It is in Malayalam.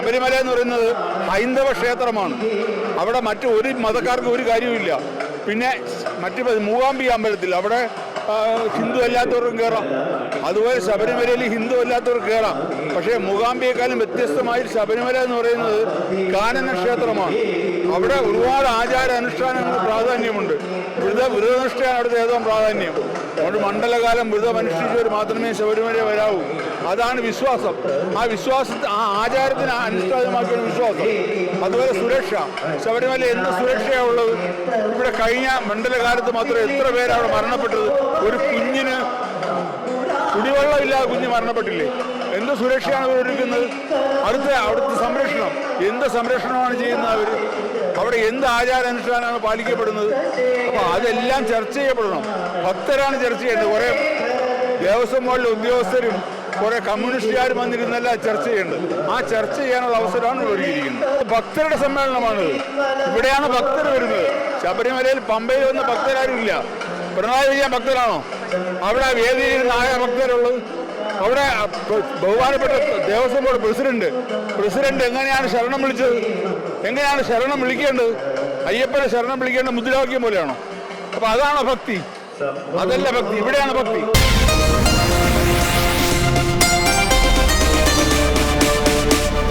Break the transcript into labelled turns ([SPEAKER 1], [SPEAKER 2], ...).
[SPEAKER 1] ശബരിമല എന്ന് പറയുന്നത് ഹൈന്ദവ ക്ഷേത്രമാണ്. അവിടെ മറ്റു ഒരു മതക്കാർക്ക് ഒരു കാര്യവുമില്ല. പിന്നെ മറ്റു മൂകാംബിക അമ്പലത്തിൽ അവിടെ ഹിന്ദു അല്ലാത്തവർക്കും കയറാം അതുപോലെ ശബരിമലയിൽ ഹിന്ദു അല്ലാത്തവർക്ക് കയറാം പക്ഷേ മൂകാംബിയെക്കാളും വ്യത്യസ്തമായി ശബരിമല എന്ന് പറയുന്നത് കാനന ക്ഷേത്രമാണ്. അവിടെ ഒരുപാട് ആചാര അനുഷ്ഠാനങ്ങൾ പ്രാധാന്യമുണ്ട്. വ്രത വ്രതനിഷ്ഠയാണ് അവിടുത്തെ ഏതോ പ്രാധാന്യം. അതുകൊണ്ട് മണ്ഡലകാലം വ്രതം അനുഷ്ഠിച്ചവർ മാത്രമേ ശബരിമല വരാവൂ. അതാണ് വിശ്വാസം. ആ വിശ്വാസ ആ ആചാരത്തിന് അനുഷ്ഠാനമാക്കിയ വിശ്വാസം. അതുപോലെ സുരക്ഷ. ശബരിമല എന്ത് സുരക്ഷയാണ് ഉള്ളത്? ഇവിടെ കഴിഞ്ഞ മണ്ഡലകാലത്ത് മാത്രം എത്ര പേരാണ് മരണപ്പെട്ടത്? ഒരു കുഞ്ഞിന് കുടിവെള്ളമില്ലാതെ കുഞ്ഞ് മരണപ്പെട്ടില്ലേ? എന്ത് സുരക്ഷയാണ് അവർ ഒരുക്കുന്നത് അടുത്ത അവിടുത്തെ സംരക്ഷണം. എന്ത് സംരക്ഷണമാണ് ചെയ്യുന്നത് അവർ അവിടെ എന്ത് ആചാരാനുഷ്ഠാനമാണ് പാലിക്കപ്പെടുന്നത്? അപ്പോൾ അതെല്ലാം ചർച്ച ചെയ്യപ്പെടണം. ഭക്തരാണ് ചർച്ച ചെയ്യേണ്ടത് കുറേ ദേവസ്വം ബോർഡിലെ ഉദ്യോഗസ്ഥരും കുറെ കമ്മ്യൂണിസ്റ്റുകാരും വന്നിരുന്നല്ല ചർച്ച ചെയ്യേണ്ടത് ആ ചർച്ച ചെയ്യാനുള്ള അവസരമാണ് ഒരുക്കിയിരിക്കുന്നത്. ഭക്തരുടെ സമ്മേളനമാണിത്. ഇവിടെയാണ് ഭക്തർ വരുന്നത്. ശബരിമലയിൽ പമ്പയിൽ വന്ന ഭക്തരാരുമില്ല പിണറായി വിജയൻ ഭക്തരാണോ അവിടെ വേദിയിൽ ഭക്തരുള്ളത് അവിടെ ബഹുമാനപ്പെട്ട ദേവസ്വം ബോർഡ് പ്രസിഡന്റ്. പ്രസിഡന്റ് എങ്ങനെയാണ് ശരണം വിളിച്ചത്? എങ്ങനെയാണ് ശരണം വിളിക്കേണ്ടത്? അയ്യപ്പനെ ശരണം വിളിക്കേണ്ട മുദ്രാവാക്യം പോലെയാണോ? അപ്പൊ അതാണോ ഭക്തി? അതല്ല ഭക്തി. ഇവിടെയാണ് ഭക്തി.